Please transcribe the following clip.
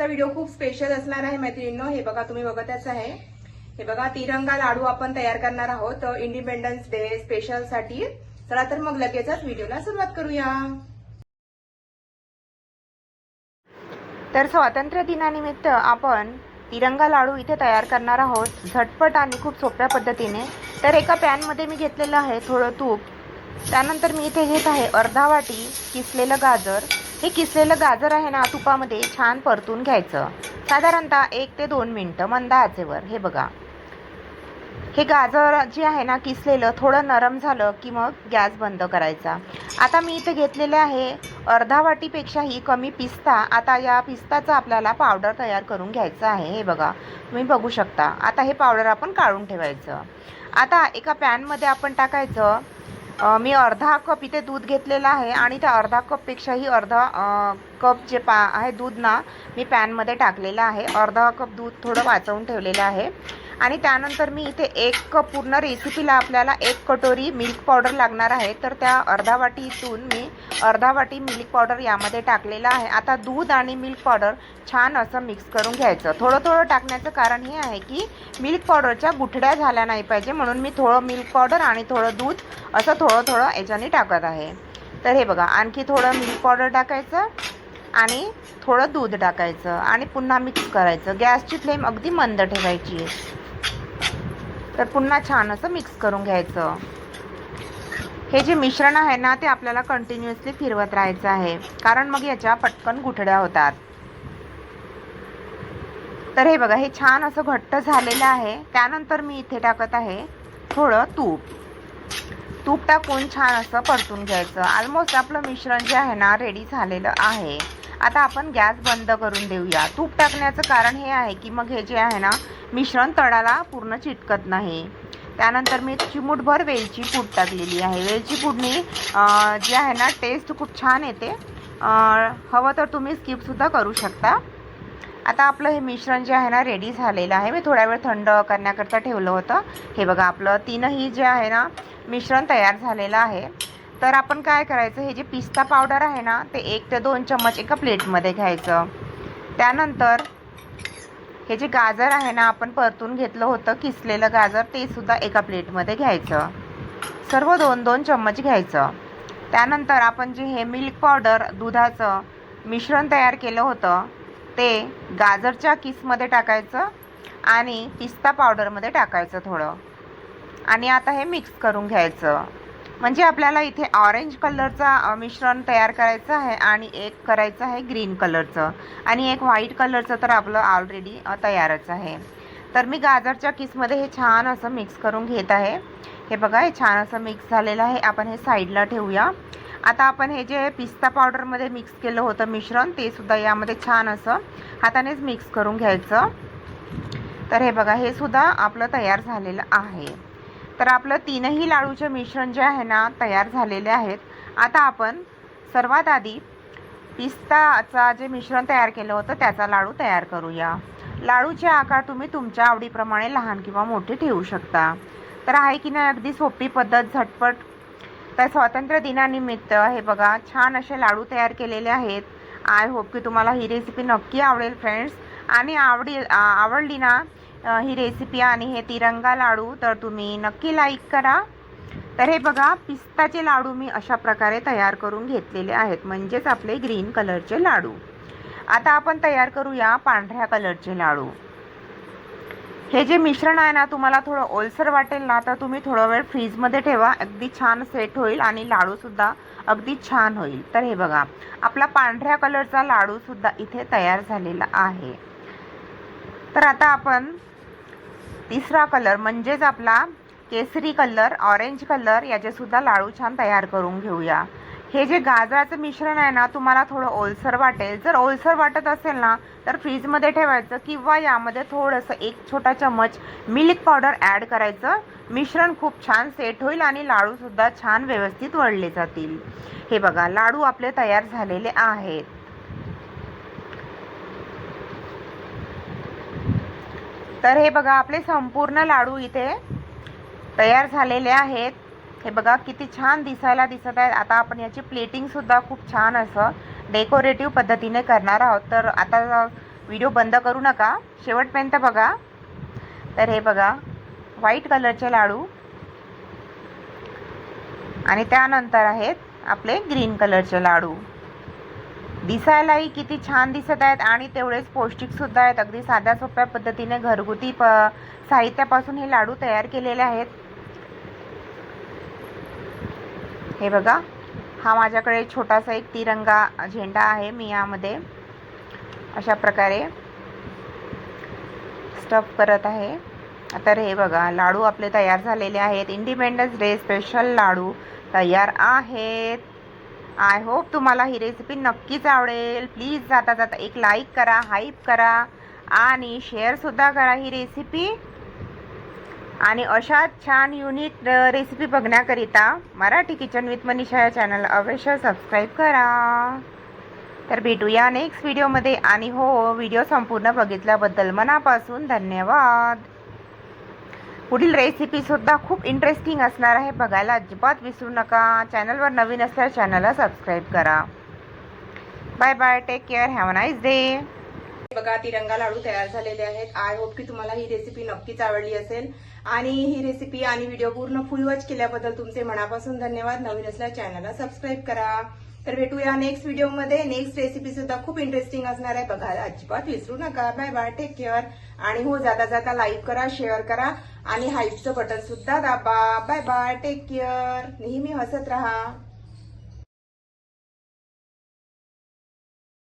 आजचा व्हिडिओ खूप स्पेशल असणार आहे मैत्रिणींनो. हे बघा तुम्ही बघतच आहे. हे बघा तिरंगा लाडू आपण तयार करणार आहोत इंडिपेंडन्स डे स्पेशलसाठी. चला तर मग लगेचच व्हिडिओला सुरुवात करूया. तर स्वातंत्र्य दिनानिमित्त आपण तिरंगा लाडू इथे तयार करणार आहोत. झटपट आणि खूप सोप्या पद्धतीने. तर एका पॅनमध्ये मी घेतलेलं आहे थोडं तूप. त्यानंतर मी इथे घेत आहे अर्धा वाटी किसलेलं गाजर. हे किसलेलं गाजर आहे ना तुपामध्ये छान परतून घ्यायचं. साधारणतः एक ते दोन मिनटं मंद आचेवर. हे बघा. हे गाजर जे आहे ना किसलेलं थोडं नरम झालं की मग गॅस बंद करायचा. आता मी इथे घेतलेले आहे अर्धा वाटीपेक्षाही कमी पिस्ता. आता या पिस्ताचा आपल्याला पावडर तयार करून घ्यायचं आहे. हे बघा. तुम्ही बघू शकता. आता हे पावडर आपण काढून ठेवायचं. आता एका पॅनमध्ये आपण टाकायचं मी अर्धा कप इथे दूध घेतलेलं आहे आणि त्या अर्धा कपपेक्षाही अर्धा कप जे पा आहे दूध ना मी पॅनमध्ये टाकलेलं आहे. अर्धा कप दूध थोडं वाचवून ठेवलेलं आहे. आणि त्यानंतर मी इथे एक कप पूर्ण रेसिपीला आपल्याला एक कटोरी मिल्क पावडर लागणार आहे. तर त्या अर्धा वाटीतून मी अर्धा वाटी मिल्क पावडर यामध्ये टाकलेलं आहे. आता दूध आणि मिल्क पावडर छान असं मिक्स करून घ्यायचं. थोडं थोडं टाकण्याचं कारण हे आहे की मिल्क पावडरच्या गुठड्या झाल्या नाही पाहिजे. म्हणून मी थोडं मिल्क पावडर आणि थोडं दूध असं थोडं थोडं याच्याने टाकत आहे. तर हे बघा आणखी थोडं मिल्क पावडर टाकायचं आणि थोडं दूध टाकायचं आणि पुन्हा मिक्स करायचं. गॅसची फ्लेम अगदी मंद ठेवायची आहे. तर पुन्हा छान असं मिक्स करून घ्यायचं. हे जे मिश्रण आहे ना ते आपल्याला कंटिन्युअसली फिरवत राहायचं आहे. कारण मग याच्या पटकन गुठड्या होतात. तर हे बघा हे छान असं घट्ट झालेलं आहे. त्यानंतर मी इथे टाकत आहे थोडं तूप. तूप टाकून छान असं परतून घ्यायचं. ऑलमोस्ट आपलं मिश्रण जे आहे ना रेडी झालेलं आहे. आता आपण गॅस बंद करून देऊया. तूप टाकण्याचं कारण हे आहे की मग हे जे आहे ना मिश्रण तळाला पूर्ण चिटकत नाही. त्यानंतर मी चिमूटभर वेलची पूड टाकलेली आहे. वेलची पूडनी जी आहे ना टेस्ट खूप छान येते. हवं तर तुम्ही स्किपसुद्धा करू शकता. आता आपलं हे मिश्रण जे आहे ना रेडी झालेलं आहे. मी थोड्या वेळ थंड करण्याकरता ठेवलं होतं. हे बघा आपलं तीनही जे आहे ना मिश्रण तयार झालेलं आहे. तर आपण काय करायचं हे जे पिस्ता पावडर आहे ना ते एक ते दोन चम्मच एका प्लेटमध्ये घ्यायचं. त्यानंतर हे जे गाजर आहे ना आपण परतून घेतलं होतं किसलेलं गाजर ते सुद्धा एका प्लेटमध्ये घ्यायचं. सर्व दोन दोन चम्मच घ्यायचं. त्यानंतर आपण जे हे मिल्क पावडर दुधाचं मिश्रण तयार केलं होतं ते गाजरच्या किसमध्ये टाकायचं आणि पिस्ता पावडरमध्ये टाकायचं थोडं. आणि आता हे मिक्स करून घ्यायचं. म्हणजे आपल्याला इथे ऑरेंज कलरचा मिश्रण तयार करायचं आहे आणि एक करायचं आहे ग्रीन कलरचं आणि एक व्हाईट कलरचं तर आपलं ऑलरेडी तयारच आहे. तर मी गाजरच्या किसमध्ये हे छान असं मिक्स करून घेत आहे. हे बघा हे छान असं मिक्स झालेलं आहे. आपण हे साईडला ठेवूया. आता आपण हे जे पिस्ता पावडरमध्ये मिक्स केलं होतं मिश्रण ते सुद्धा यामध्ये छान असं हातानेच मिक्स करून घ्यायचं. तर हे बघा हे सुद्धा आपलं तयार झालेलं आहे. तर आपलं तीनही लाडूचे मिश्रण जे आहे ना तयार झालेले आहेत. आता आपण सर्वात आधी पिस्ताचा जे मिश्रण तयार केलं होतं त्याचा लाडू तयार करूया. लाडूचे आकार तुम्ही तुमच्या आवडीप्रमाणे लहान किंवा मोठे ठेवू शकता. तर आहे की नाही अगदी सोपी पद्धत झटपट. तर स्वातंत्र्य दिनानिमित्त हे बघा छान असे लाडू तयार केलेले आहेत. आय होप की तुम्हाला ही रेसिपी नक्की आवडेल फ्रेंड्स आणि आवडी आवडली ना ही रेसिपी आणि हे तिरंगा लाडू तर तुम्ही नक्की लाईक करा. तर हे बघा पिस्ताचे लाडू मी अशा प्रकारे तयार करून घेतलेले आहेत म्हणजेच आपले ग्रीन कलरचे लाडू. आता आपण तयार करूया पांढऱ्या कलरचे लाडू. हे जे मिश्रण आहे ना तुम्हाला थोडं ओलसर वाटेल ना तर तुम्ही थोडा वेळ फ्रीजमध्ये ठेवा अगदी छान सेट होईल आणि लाडूसुद्धा अगदी छान होईल. तर हे बघा आपला पांढऱ्या कलरचा लाडूसुद्धा इथे तयार झालेला आहे. तर आता आपण तिसरा कलर म्हणजेच आपला केसरी कलर ऑरेंज कलर याचेसुद्धा लाडू छान तयार करून घेऊया. हे जे गाजराचं मिश्रण आहे ना तुम्हाला थोडं ओलसर वाटेल. जर ओलसर वाटत असेल ना तर फ्रीजमध्ये ठेवायचं किंवा यामध्ये थोडंसं एक छोटा चम्मच मिल्क पावडर ॲड करायचं. मिश्रण खूप छान सेट होईल आणि लाडूसुद्धा छान व्यवस्थित वळले जातील. हे बघा लाडू आपले तयार झालेले आहेत. तर हे बघा आपले संपूर्ण लाडू इथे तयार झालेले आहेत. हे बघा किती छान दिसायला दिसत आहेत. आता आपण याची प्लेटिंगसुद्धा खूप छान असं डेकोरेटिव्ह पद्धतीने करणार आहोत. तर आता व्हिडिओ बंद करू नका. शेवटपर्यंत बघा. तर हे बघा व्हाईट कलरचे लाडू. आणि त्यानंतर आहेत आपले ग्रीन कलरचे लाडू. दिसायलाही किती छान दिसत आहेत आणि तेवढेच पौष्टिकसुद्धा आहेत. अगदी साध्या सोप्या पद्धतीने घरगुती प साहित्यापासून हे लाडू तयार केलेले आहेत. हे बघा हा माझ्याकडे छोटासा एक तिरंगा झेंडा आहे मी यामध्ये. अशा प्रकारे स्टफ करत आहे. तर हे बघा लाडू आपले तयार झालेले आहेत. इंडिपेंडन्स डे स्पेशल लाडू तयार आहेत. आय होप तुम्हाला ही रेसिपी नक्कीच आवडेल. प्लीज जाता जाता एक लाईक करा हाईप करा आणि शेअरसुद्धा करा ही रेसिपी आणि अशा छान युनिक रेसिपी बघण्याकरिता मराठी किचन विथ मनीषा या चॅनल अवश्य सबस्क्राईब करा. तर भेटूया नेक्स्ट व्हिडिओमध्ये आणि हो व्हिडिओ संपूर्ण बघितल्याबद्दल मनापासून धन्यवाद. पुढील रेसिपीसुद्धा खूप इंटरेस्टिंग असणार आहे. बघायला अजिबात विसरू नका. चॅनलवर नवीन असल्यास चॅनलला सबस्क्राईब करा. Bye bye take care have a nice day बघा तिरंगा लाडू तयार झालेले आहेत. आय होप की तुम्हाला ही रेसिपी नक्कीच आवडली असेल. आणि ही रेसिपी आणि व्हिडिओ पूर्ण फुल वॉच केल्याबद्दल तुमचे मनापासून धन्यवाद. नवीन असल्या चॅनलला सबस्क्राईब करा. तर भेटूया नेक्स्ट व्हिडिओमध्ये नेक्स्ट रेसिपी सुद्धा खूप इंटरेस्टिंग असणार आहे. बघायला अजिबात विसरू नका. बाय बाय टेक केअर आणि हो जाता जाता लाईक करा शेअर करा. आणि हाईपचं बटन सुद्धा दाबा. बाय बाय टेक केअर नेहमी हसत राहा.